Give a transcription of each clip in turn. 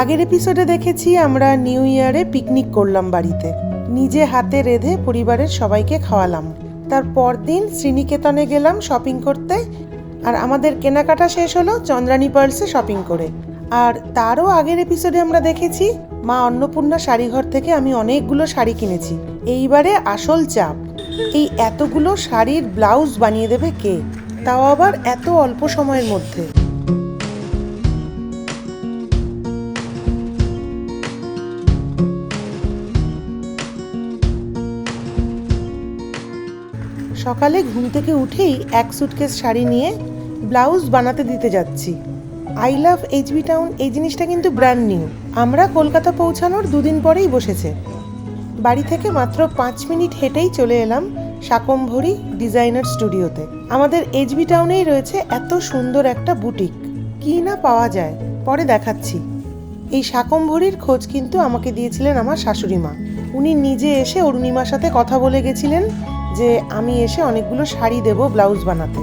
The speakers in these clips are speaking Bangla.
আগের এপিসোডে দেখেছি আমরা নিউ ইয়ারে পিকনিক করলাম বাড়িতে। নিজে হাতে রেঁধে পরিবারের সবাইকে খাওয়ালাম। তার পরদিন শ্রীনিকেতনে গেলাম শপিং করতে আর আমাদের কেনাকাটা শেষ হলো চন্দ্রানী পার্লসে শপিং করে। আর তারও আগের এপিসোডে আমরা দেখেছি, মা অন্নপূর্ণা শাড়িঘর থেকে আমি অনেকগুলো শাড়ি কিনেছি। এইবারে আসল চাপ, এই এতগুলো শাড়ির ব্লাউজ বানিয়ে দেবে কে? তাও আবার এত অল্প সময়ের মধ্যে। সকালে ঘুম থেকে উঠেই এক সুটকেস শাড়ি নিয়ে ব্লাউজ বানাতে দিতে যাচ্ছি। আই লাভ এইচবি টাউন এই জিনিসটা কিন্তু ব্র্যান্ড নিউ আমরা কলকাতা পৌঁছানোর দুদিন পরেই বসেছে। বাড়ি থেকে মাত্র পাঁচ মিনিট হেঁটেই চলে এলাম শাকম্ভরি ডিজাইনার স্টুডিওতে। আমাদের এইচবি টাউনেই রয়েছে এত সুন্দর একটা বুটিক কি না পাওয়া যায়, পরে দেখাচ্ছি। এই শাকম্ভরির খোঁজ কিন্তু আমাকে দিয়েছিলেন আমার শাশুড়ি মা। উনি নিজে এসে অরুণিমার সাথে কথা বলে গেছিলেন যে আমি এসে অনেকগুলো শাড়ি দেব ব্লাউজ বানাতে।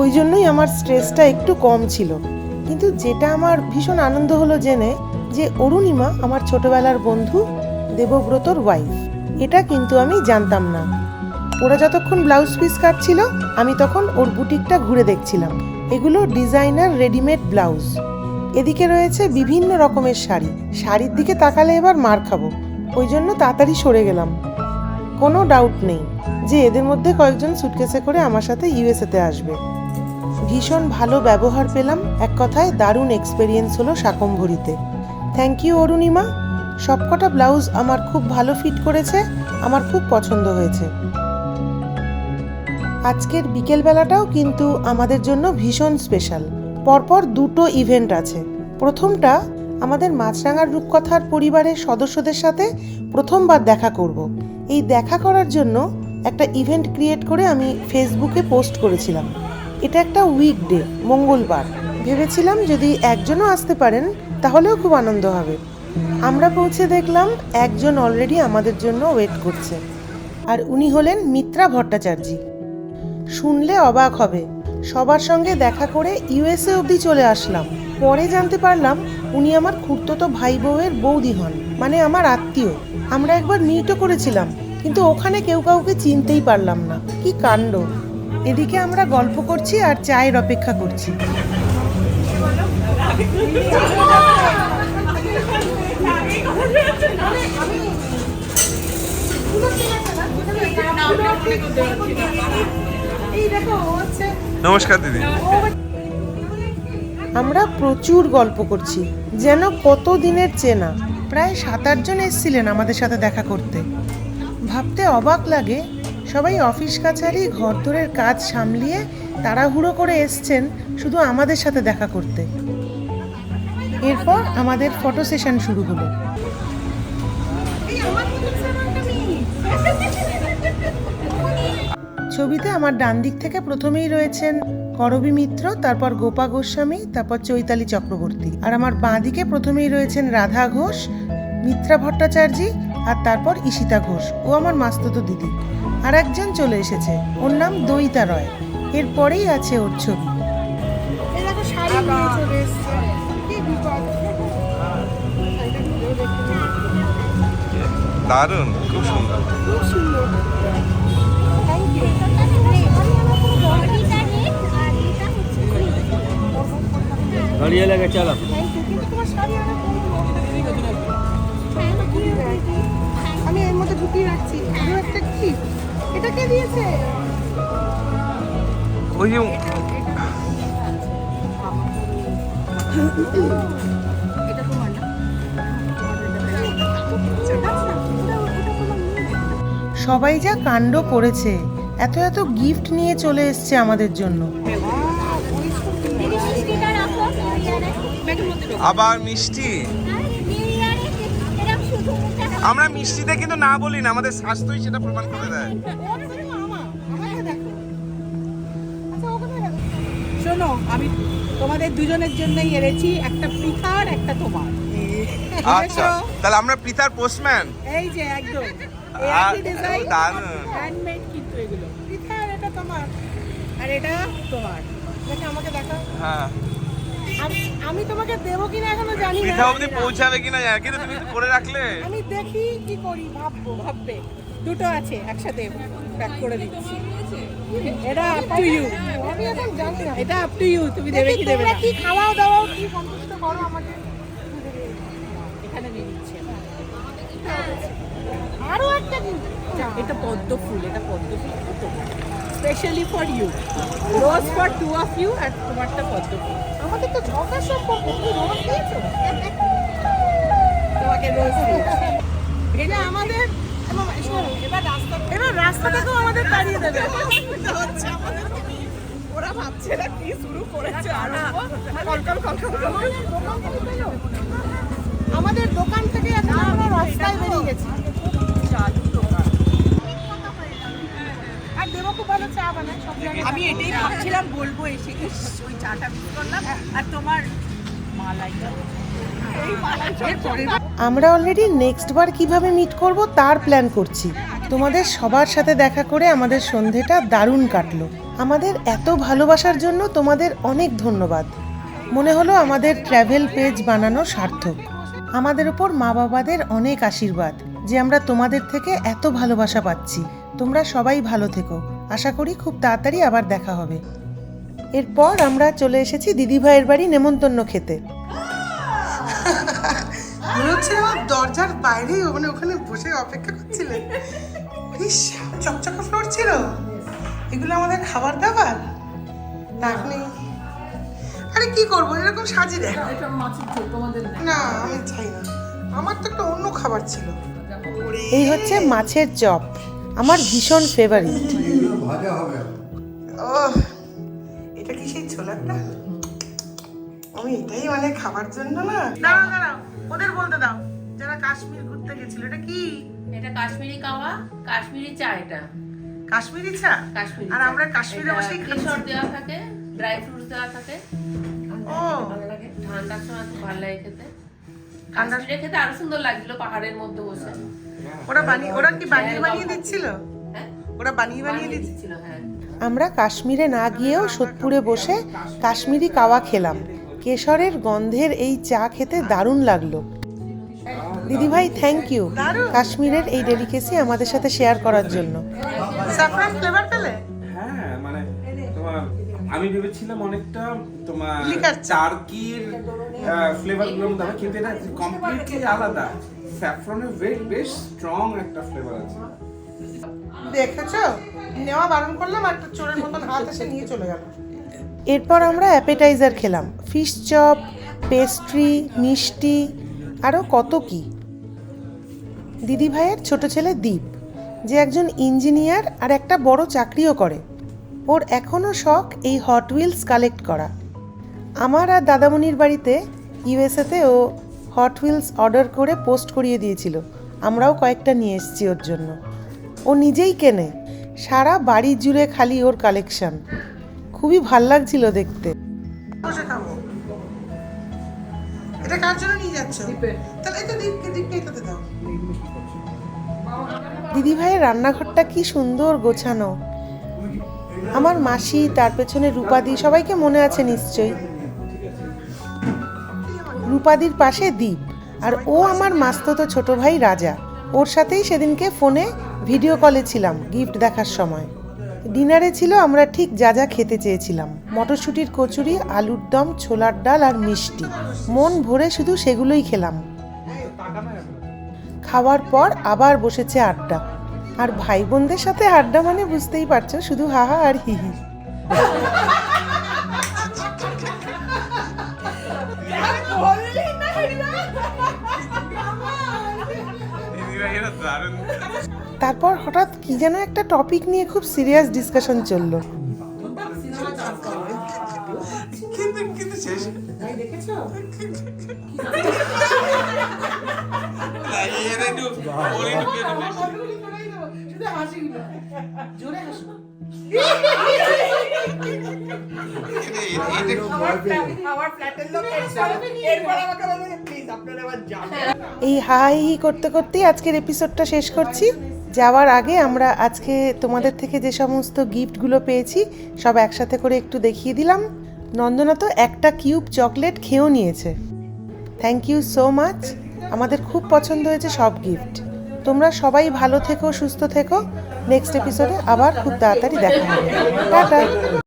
ওই জন্যই আমার স্ট্রেসটা একটু কম ছিল। কিন্তু যেটা আমার ভীষণ আনন্দ হলো জেনে যে অরুণিমা, আমার ছোটবেলার বন্ধু, দেবব্রতর ওয়াইফ এটা কিন্তু আমি জানতাম না। ওরা যতক্ষণ ব্লাউজ পিস কাটছিল, আমি তখন ওর বুটিকটা ঘুরে দেখছিলাম। এগুলো ডিজাইনার রেডিমেড ব্লাউজ। এদিকে রয়েছে বিভিন্ন রকমের শাড়ি। শাড়ির দিকে তাকালে এবার মার খাব। ওই জন্য তাড়াতাড়ি সরে গেলাম। কোনো ডাউট নেই যে এদের মধ্যে কয়েকজন সুটকেসে করে আমার সাথে ইউএসএতে আসবে। ভীষণ ভালো ব্যবহার পেলাম। এক কথায় দারুণ এক্সপেরিয়েন্স হলো শাকম্ভরিতে। Thank you Arunima. সবকটা ব্লাউজ আমার খুব ভালো ফিট করেছে, আমার খুব পছন্দ হয়েছে। আজকের বিকেলবেলাটাও কিন্তু আমাদের জন্য ভীষণ স্পেশাল পরপর দুটো ইভেন্ট আছে। প্রথমটা আমাদের মাছরাঙার রূপকথার পরিবারের সদস্যদের সাথে প্রথমবার দেখা করব। এই দেখা করার জন্য একটা ইভেন্ট ক্রিয়েট করে আমি ফেসবুকে পোস্ট করেছিলাম। এটা একটা উইকডে মঙ্গলবার। ভেবেছিলাম যদি একজনও আসতে পারেন, তাহলেও খুব আনন্দ হবে। আমরা পৌঁছে দেখলাম একজন অলরেডি আমাদের জন্য ওয়েট করছে। আর উনি হলেন মিত্রা ভট্টাচার্যী। শুনলে অবাক হবে। সবার সঙ্গে দেখা করে ইউএসএ অবধি চলে আসলাম। পরে জানতে পারলাম উনি আমার খুড়তো ভাই বউয়ের বৌদি হন মানে আমার আত্মীয়। আমরা একবার মিটও করেছিলাম কিন্তু ওখানে কেউ কাউকে চিনতেই পারলাম না। কি কাণ্ড? এদিকে আমরা গল্প করছি আর চায়ের অপেক্ষা করছি। নমস্কার দিদি। আমরা প্রচুর গল্প করছি যেন কত দিনের চেনা। প্রায় সাত আটজন এসেছিলেন আমাদের সাথে দেখা করতে। ভাবতে অবাক লাগে, সবাই অফিস কাছারি ঘরদোরের কাজ সামলিয়ে তাড়াহুড়ো করে এসছেন শুধু আমাদের সাথে দেখা করতে। এরপর আমাদের ফটো সেশন শুরু হলো। ছবিতে আমার ডান দিক থেকে প্রথমেই রয়েছেন করবী মিত্র তারপর গোপা গোস্বামী তারপর চৈতালি চক্রবর্তী। আর আমার বাঁ দিকে প্রথমেই রয়েছেন রাধা ঘোষ মিত্রা ভট্টাচার্যী আর তারপর ঈশিতা ঘোষ। ও আমার মাস্ততো দিদি। আর একজন চলে এসেছে ওর নাম দইতা রয়। এরপরেই আছে ওর ছবি। দারুণ খুব সুন্দর। গাড়িয়ে লাগে চলো আমি এর মধ্যে ঢুকিয়ে রাখছি। আরও একটা কি? এটা কে দিয়েছে? ওই যে সবাই যা কাণ্ড করেছে এত এত গিফট নিয়ে চলে এসছে আমাদের জন্য। আবার মিষ্টি? আমরা মিষ্টিতে কিন্তু না বলি না আমাদের স্বাস্থ্যই সেটা প্রমাণ করে দেয়। শোনো আমি তোমাদের দুজনের জন্যই এনেছি একটা পৃথার একটা তোমার। আচ্ছা তাহলে আমরা পিতার পোস্টম্যান এই যে একদম। আ- ডিজাইন দারুণ। হ্যান্ডমেড কিন্তু এগুলো। পৃথার এটা তোমার। আর এটা তোমার। আমাকে দেখা হ্যাঁ। আমি- আমি তোমাকে দেবো কিনা এখনও জানি মিঠা অবধি পৌঁছাবে কিনা জানি না, কিন্তু তুমি তো করে রাখলে? আমি দেখি কি করি ভাববো ভাববে। দুটো আছে একসাথে প্যাক করে দিচ্ছি। এটা আপ টু ইউ আমি এখন জানি না। এটা আপ টু ইউ তুমি দেবে কি দেবে না। কি খাওয়াও দাওয়াও কি সন্তুষ্ট করো আমাকে। এখানে দিয়ে দিচ্ছি আরও একটা কি এটা পদ্ম ফুল এটা পদ্ম ফুল specially for you rose for two of you আর তোমারটা পদ্ম ফুল। আমাদের তো ঝগড়া সম্পর্ক তুমি রোজ দিয়েছ। তোমাকে রোজ এটা আমাদের এবার রাস্তা এবার রাস্তা থেকেও আমাদের তাড়িয়ে দেবে। ওরা ভাবছে না কি শুরু করেছে কলকল কলকল আমাদের দোকান থেকে আমরা রাস্তায় বেরিয়ে গেছি। দেবো খুব ভালো চা বানায় সব জায়গায়। আমি এটাই ভাবছিলাম বলব এসে ওই চাটা মিস করলাম। আর তোমার মালাইটা আমরা অলরেডি নেক্সট বার কীভাবে মিট করব তার প্ল্যান করছি। তোমাদের সবার সাথে দেখা করে আমাদের সন্ধেটা দারুণ কাটলো। আমাদের এত ভালোবাসার জন্য তোমাদের অনেক ধন্যবাদ। মনে হলো আমাদের ট্র্যাভেল পেজ বানানো সার্থক। আমাদের ওপর মা বাবাদের অনেক আশীর্বাদ যে আমরা তোমাদের থেকে এত ভালোবাসা পাচ্ছি। তোমরা সবাই ভালো থেকো। আশা করি খুব তাড়াতাড়ি আবার দেখা হবে। এরপর আমরা চলে এসেছি দিদিভাইয়ের বাড়ি নেমন্তন্ন খেতে। মনে হচ্ছে আমার দরজার বাইরেই মানে ওখানে বসে অপেক্ষা করছিলেন ইস চকচকা ফ্লোর ছিল। এগুলো আমাদের খাবার দাবার? না নেই আরে কি করব? এরকম সাজিয়ে দেখ। না আমি চাই না। আমার তো একটা অন্য খাবার ছিল। এই হচ্ছে মাছের চপ। আমার ভীষণ ফেভারিট এটা কি সেই ছোলাটা আমি এটাই মানে খাবার জন্য না। দাঁড়াও দাঁড়াও ওদের বলতে দাও যারা কাশ্মীর ঘুরতে গেছিল এটা কি? এটা কাশ্মীরি কাওয়া কাশ্মীরি চা এটা। কাশ্মীরি চা? কাশ্মীরি আর আমরা কাশ্মীরে বসেই কেশর দেওয়া থাকে ড্রাই ফ্রুটস দেওয়া থাকে। ও। ভালো লাগে। ঠান্ডার সময় খুব ভালো লাগে খেতে। কাশ্মীরে খেতে আরও সুন্দর লাগছিল পাহাড়ের মধ্যে বসে। ওরা বানিয়ে ওরা কি বানিয়ে বানিয়ে দিচ্ছিল? হ্যাঁ ওরা বানিয়ে বানিয়ে দিচ্ছিল? হ্যাঁ আমরা কাশ্মীরে না গিয়েও সোদপুরে বসে কাশ্মীরি কাওয়া খেলাম। কেশরের গন্ধের এই চা খেতে দারুণ লাগল। দিদিভাই থ্যাংক ইউ কাশ্মীরের এই ডেলিকেসি আমাদের সাথে শেয়ার করার জন্য। স্যাফরান ফ্লেভার পেলে? হ্যাঁ মানে তোমার আমি ভেবেছিলাম অনেকটা তোমার চারকির ফ্লেভারগুলোর মধ্যে কিন্তু এটা কমপ্লিটলি আলাদা। স্যাফরনের বেশ স্ট্রং একটা ফ্লেভার আছে। দেখেছ? নেওয়া বারণ করলাম একটা চোরের মতন হাত এসে নিয়ে চলে গেল। এরপর আমরা অ্যাপেটাইজার খেলাম। ফিশ চপ পেস্ট্রি মিষ্টি আরও কত কি। দিদিভাইয়ের ছোট ছেলে দীপ যে একজন ইঞ্জিনিয়ার আর একটা বড় চাকরিও করে। ওর এখনও শখ এই হট হুইলস কালেক্ট করা। আমার আর দাদামণির বাড়িতে ইউএসএতে ও হট হুইলস অর্ডার করে পোস্ট করিয়ে দিয়েছিল। আমরাও কয়েকটা নিয়ে এসেছি ওর জন্য। ও নিজেই কেনে। সারা বাড়ি জুড়ে খালি ওর কালেকশন খুবই ভালো লাগছিল দেখতে। বসে খাব। এটা কার জন্য নিয়ে যাচ্ছ? তাহলে এটা দীপকে দীপকে এটাতে দাও। দিদিভাইয়ের রান্নাঘরটা কি সুন্দর গোছানো। আমার মাসি তার পেছনে রূপাদি সবাইকে মনে আছে নিশ্চয়ই। রূপাদির পাশে দীপ। আর ও আমার মাস্ততো ছোট ভাই রাজা। ওর সাথেই সেদিনকে ফোনে ভিডিও কলে ছিলাম, গিফট দেখার সময়। ডিনারে ছিল আমরা ঠিক যা যা খেতে চেয়েছিলাম। মটরশুঁটির কচুরি, আলুর দম, ছোলার ডাল আর মিষ্টি। মন ভরে শুধু সেগুলোই খেলাম। খাওয়ার পর আবার বসেছে আড্ডা। আর ভাই বোনদের সাথে আড্ডা মানে বুঝতেই পারছ, শুধু হাহা আর হিহি তারপর হঠাৎ কি যেন একটা টপিক নিয়ে খুব সিরিয়াস ডিসকাশন চলল। এই হাই হি করতে করতেই আজকের এপিসোডটা শেষ করছি। যাওয়ার আগে আমরা আজকে তোমাদের থেকে যে সমস্ত গিফটগুলো পেয়েছি, সব একসাথে করে একটু দেখিয়ে দিলাম। নন্দনা তো একটা কিউব চকলেট খেয়েও নিয়েছে। থ্যাংক ইউ সো মাচ আমাদের খুব পছন্দ হয়েছে সব গিফট। তোমরা সবাই ভালো থেকো, সুস্থ থেকো। নেক্সট এপিসোডে আবার খুব তাড়াতাড়ি দেখা হবে। টাটা।